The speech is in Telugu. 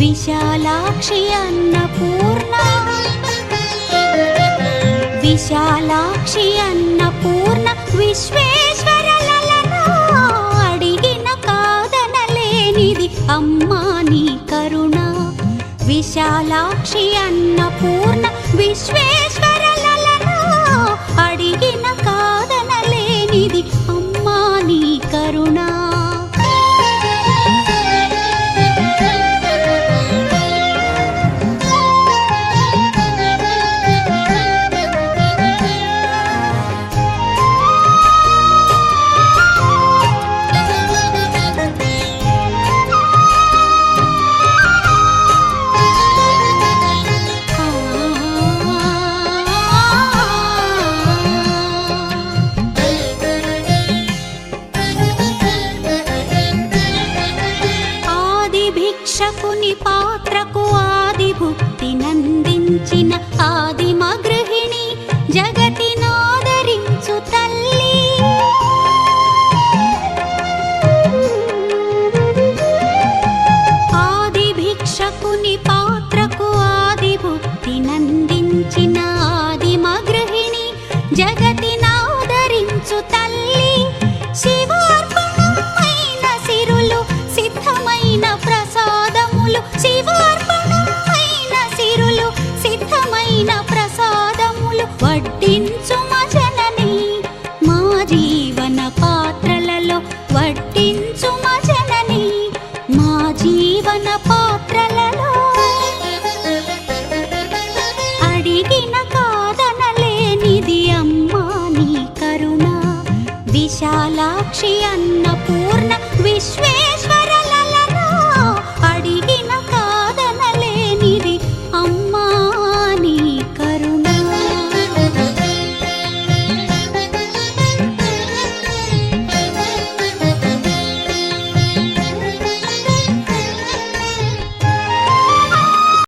విశాలాక్షి అన్నపూర్ణ విశాలాక్షి అన్నపూర్ణ విశ్వేశ్వర అడిగిన కాదనలేనిది అమ్మా నీ కరుణ. విశాలాక్షి అన్నపూర్ణ విశ్వేశ్వర అడిగిన కాదనలేనిది అమ్మా నీ కరుణ. భిక్షకుని పాత్రకు ఆది భుక్తి నందించిన ఆది సిద్ధమైన ప్రసాదములు వడ్డించు మా జనని. మా జీవన పాత్రలలో వడ్డి